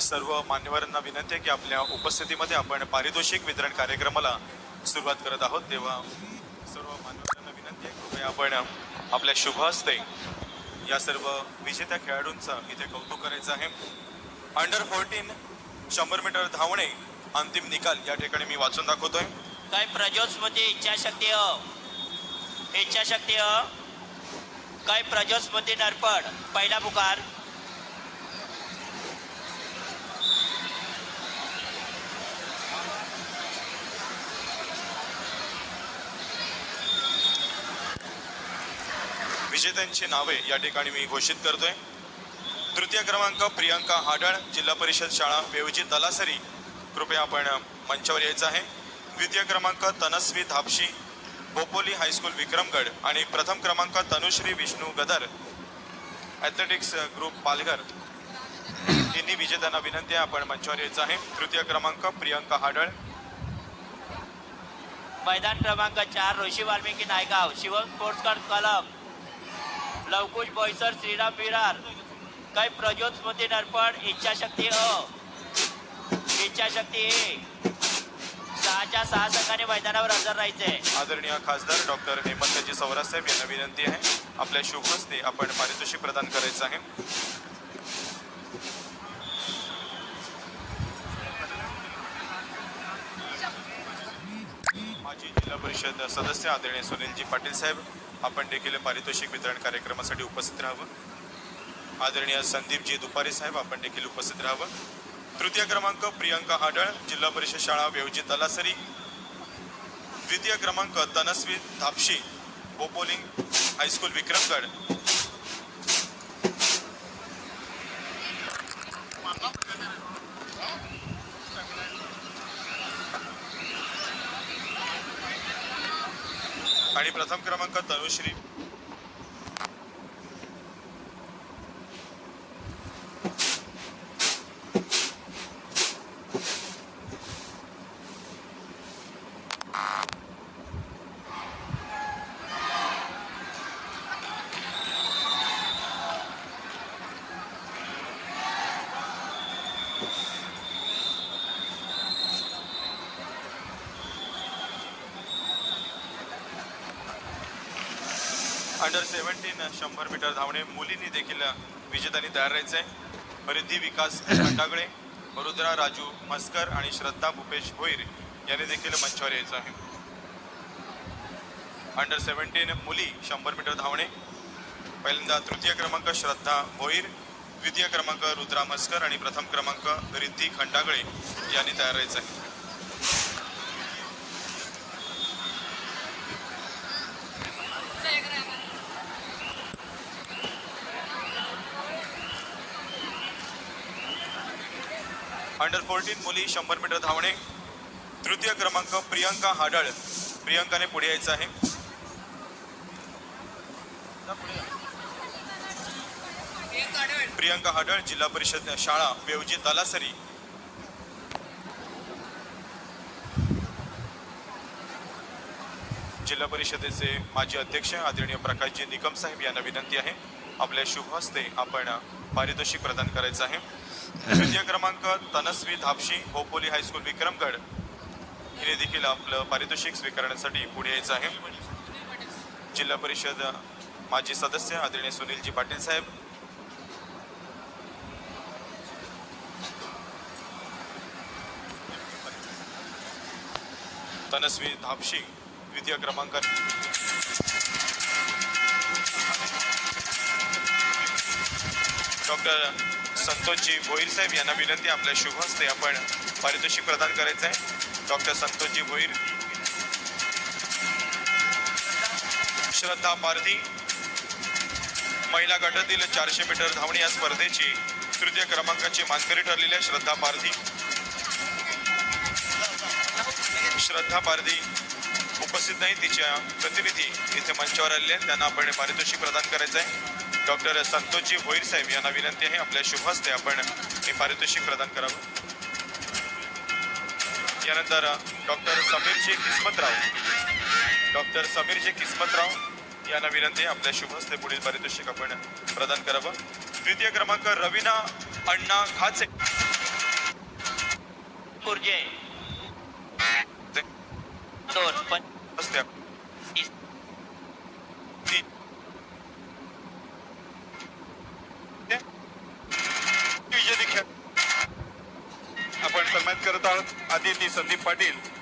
सर्व मान्यवरांना विनंती आहे की आपल्या उपस्थितीमध्ये आपण पारितोषिक वितरण कार्यक्रमाला सुरुवात करत आहोत. तेव्हा सर्व मान्यवरांना विनंती आहे कृपया आपण आपल्या शुभ हस्ते या सर्व विजेत्या खेळाडूंचं इथे कौतुक करायचं आहे. अंडर फोर्टीन शंभर मीटर धावणे अंतिम निकाल या ठिकाणी मी वाचून दाखवतोय. काय प्रजोस्मृती इच्छाशक्ती हो. इच्छाशक्ती हो. काय प्रजोस्मृती नरपड. पहिला पुकार. विजेत्यांची नावे या ठिकाणी मी घोषित करतोय. तृतीय क्रमांक प्रियांका हाडळ जिल्हा परिषद शाळा वेवजी तलासरी. कृपया आपण मंचावर यायचं आहे. द्वितीय क्रमांक तनस्वी धापशी बोपोली हायस्कूल विक्रमगड आणि प्रथम क्रमांक तनुश्री विष्णू गदर. Athletics group Palghar. तिन्ही विजेत्यांना विनंती आहे आपण मंचावर यायचं आहे. तृतीय क्रमांक प्रियांका हाडळ. मैदान क्रमांक चार ऋषी वाल्मिकी नायगाव शिवम स्पोर्ट्स कार्ड लवकुश बोईसर श्रीराम विरार. काय प्रजोस्मृती नरपड इच्छाशक्ती अ. इच्छाशक्ती ए. सहाच्या सहा संघाने मैदानावर हजर राहायचे. आदरणीय खासदार डॉक्टर हेमंतजी सौरा यांना विनंती आहे. आपल्या शुभहस्ते आपण पारितोषिक प्रदान करायचं आहे. माजी जिल्हा परिषद सदस्य आदरणीय सुनीलजी पाटील साहेब आपण देखील पारितोषिक वितरण कार्यक्रमासाठी उपस्थित राहावं. आदरणीय संदीपजी दुपारे साहेब आपण देखील उपस्थित राहावं. तृतीय क्रमांक प्रियंका आडळ जिल्हा परिषद शाळा वेवजी तलासरी. द्वितीय क्रमांक तनस्वी धापशी बोपोलिंग हायस्कूल विक्रमगड. आणि प्रथम क्रमांक तनुश्री. अंडर सेव्हन्टीन शंभर मीटर धावणे. मुलींनी देखील विजेत्यांनी तयार राहायचं आहे रिद्धी विकास खंडागळे रुद्रा राजू मस्कर आणि श्रद्धा भूपेश भोईर यांनी देखील मंचावर यायचं आहे. अंडर सेव्हन्टीन मुली शंभर मीटर धावणे. पहिल्यांदा तृतीय क्रमांक श्रद्धा भोईर. द्वितीय क्रमांक रुद्रा मस्कर. आणि प्रथम क्रमांक रिद्धी खंडागळे यांनी तयार राहायचं आहे अंडर फोर्टीन मुली शंभर मीटर धावणे. तृतीय क्रमांक प्रियंका हाडळ. प्रियंकाने पुढे यायचं आहे. प्रियंका हाडळ जिल्हा परिषद शाळा वेवजी तलासरी. जिल्हा परिषदेचे माजी अध्यक्ष आदरणीय प्रकाशजी निकम साहेब यांना विनंती आहे. आपल्या शुभ हस्ते आपण पारितोषिक प्रदान करायचं आहे. द्वितीय क्रमांक तनस्वी धापशी भोपोली हायस्कूल विक्रमगड. हिने देखील आपलं पारितोषिक स्वीकारण्यासाठी पुढे यायचं आहे. जिल्हा परिषद माजी सदस्य आदरणीय सुनीलजी पाटील साहेब. तनस्वी धापशी द्वितीय क्रमांक. डॉक्टर संतोषजी भोईर साहेब यांना विनंती आपल्या शुभ हस्ते आपण पारितोषिक प्रदान करायचं आहे. डॉक्टर संतोषजी भोईर. श्रद्धा पारधी महिला गटातील चारशे मीटर धावणी या स्पर्धेची तृतीय क्रमांकाची मानकरी ठरलेल्या श्रद्धा पारधी श्रद्धा पारधी उपस्थित नाही तिच्या प्रतिनिधी इथे मंचावर आलेले आहेत. त्यांना आपण पारितोषिक प्रदान करायचं आहे. डॉक्टर संतोषजी भोईर साहेब यांना विनंती आहे. आपल्या शुभ हस्ते आपण हे पारितोषिक प्रदान करावं. यानंतर डॉक्टर समीरजी किस्मतराव. डॉक्टर समीरजी किस्मतराव यांना विनंती आहे. आपल्या शुभ हस्ते पुढील पारितोषिक आपण प्रदान करावं. द्वितीय क्रमांक रवीना अण्णा खाचे कुर्जे दोन पण हस्ते तीस ती- विजय दीक्षित आपण सन्मानित करत आहोत आदिती संदीप पाटील.